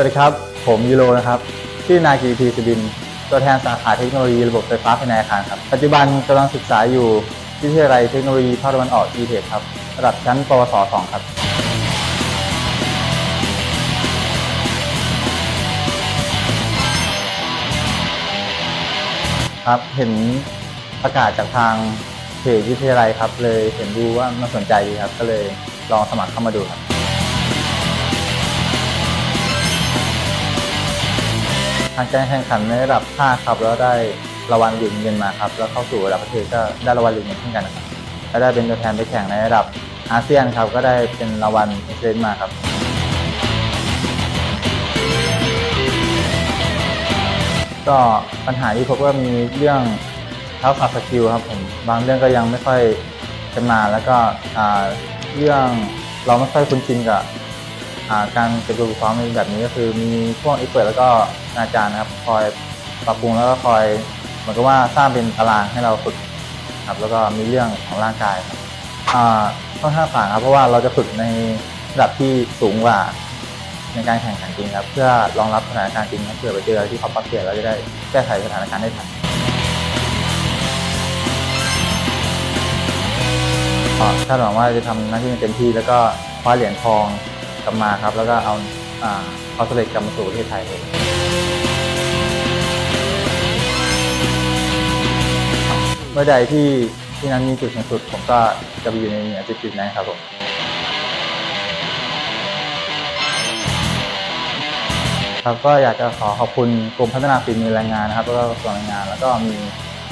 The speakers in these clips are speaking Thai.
วัสดีครับ ผมยูโรนะครับ ชื่อนากีพีสบิน ตัวแทนสาขาเทคโนโลยีระบบไฟฟ้าภายในอาคารครับ ปัจจุบันกำลังศึกษาอยู่วิทยาลัยเทคโนโลยีภาคตะวันออก e t e c ครับ ระดับชั้นปวส 2 ครับ ครับเห็นประกาศจากทางเพจวิทยาลัยครับ เลยเห็นดูว่าน่าสนใจดีครับ ก็เลยลองสมัครเข้ามาดูครับ ทางการแข่งขันในระดับ5ครับแล้วได้รางวัลเหรียญเงินมาครับแล้วเข้าสู่ระดับประเทศก็ได้รางวัลเหรียญเงินเช่นกันครับและได้เป็นตัวแทนไปแข่งในระดับอาเซียนครับก็ได้เป็นรางวัลเอ็กซ์เลนมาครับก็ปัญหาที่พบก็มีเรื่องเท้าขับสกิลครับผมบางเรื่องก็ยังไม่ค่อยชำนาญแล้วก็เรื่องเราไม่ค่อยคุ้นชินกับ การเป็นตัวฝึกซ้อมแบบนี้ก็คือมีพวกเอ็กเปิดแล้วก็อาจารย์นะครับคอยปรับปรุงแล้วก็คอยเหมือนกับว่าสร้างเป็นตารางให้เราฝึกครับแล้วก็มีเรื่องของร่างกายครับค่อนข้างต่างครับเพราะว่าเราจะฝึกในระดับที่สูงกว่าในการแข่งขันจริงครับ เพื่อรองรับสถานการณ์จริงครับเผื่อไปเจอที่เขาปรับเปลี่ยนเราจะได้แก้ไขสถานการณ์ได้ทันก็คาดหวังว่าจะทำหน้าที่เต็มที่แล้วก็คว้าเหรียญทอง ลับมาครับ แล้วก็เอาอ่าสเร็จกลับมาสู่ประเทศไทยเองเมื่อใดที่ที่นั้นมีจุดสูงสุด ผมก็จะไปอยู่ในเหนือจุดนั้นครับผมครับก็อยากจะขอขอบคุณกรมพัฒนาฝีมือแรงงานนะครับแล้วก็กระทรวงแรงงาน แล้วก็มี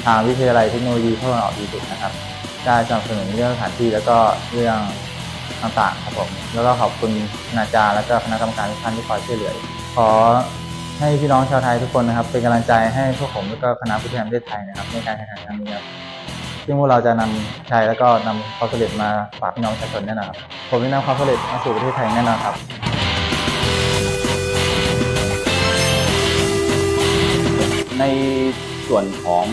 ทางวิทยาลัยเทคโนโลยีพระนครออกดีสุดนะครับ ได้สนับสนุนเรื่องสถานที่แล้วก็เรื่อง ต่างๆครับผมแล้วก็ขอบคุณคณาจารย์แล้วก็คณะกรรมการทุกท่านที่คอยช่วยเหลือ ขอให้พี่น้องชาวไทยทุกคนนะครับ เป็นกำลังใจให้พวกผมแล้วก็คณะผู้แทนประเทศไทยนะครับในการแข่งขันครั้งนี้ครับซึ่งพวกเราจะนำชัยแล้วก็นำความสำเร็จมาฝากพี่น้องประชาชนแน่นอนครับผมจะนำความสำเร็จมาสู่ประเทศไทยแน่นอนครับในส่วนของ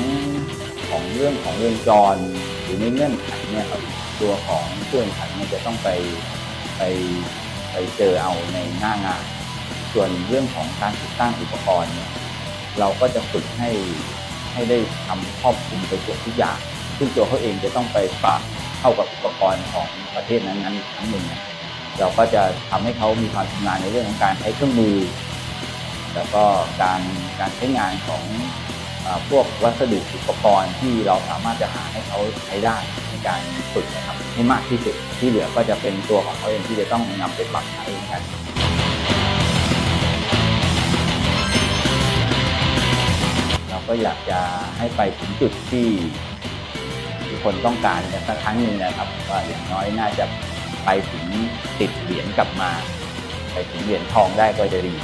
ของเรื่องของวงจรหรือในเงื่อนไขเนี่ยครับ ตัวของผู้แข่งขันเนี่ยจะต้องไปไปไปเจอเอาในหน้างาน ส่วนเรื่องของการติดตั้งอุปกรณ์เนี่ยเราก็จะฝึกให้ให้ได้ทำครอบคลุมไปเกือบทุกอย่าง ซึ่งตัวเขาเองจะต้องไปปรับเข้ากับอุปกรณ์ของประเทศนั้นๆอีกครั้งหนึ่งเราก็จะทำให้เขามีความชำนาญในเรื่องของการใช้เครื่องมือ แล้วก็การการใช้งานของ พวกวัสดุอุปกรณ์ที่เราสามารถจะหาให้เขาใช้ได้ในการฝึกนะครับให้มากที่สุดที่เหลือก็จะเป็นตัวของเขาเองที่จะต้องนำไปปรับใช้นการเราก็อยากจะให้ไปถึงจุดที่ทุกคนต้องการกันสักครั้งหนึ่งนะครับว่าอย่างน้อยน่าจะไปถึงติดเหรียญกลับมา ไปถึงเหรียญทองได้ก็จะดี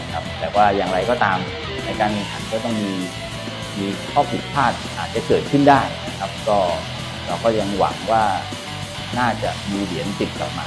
นะครับแต่ว่าอย่างไรก็ตามในการแข่งขันก็ต้องมี มีข้อผิดพลาดอาจจะเกิดขึ้นได้นะครับ ก็เราก็ยังหวังว่าน่าจะมีเหรียญติดกลับมา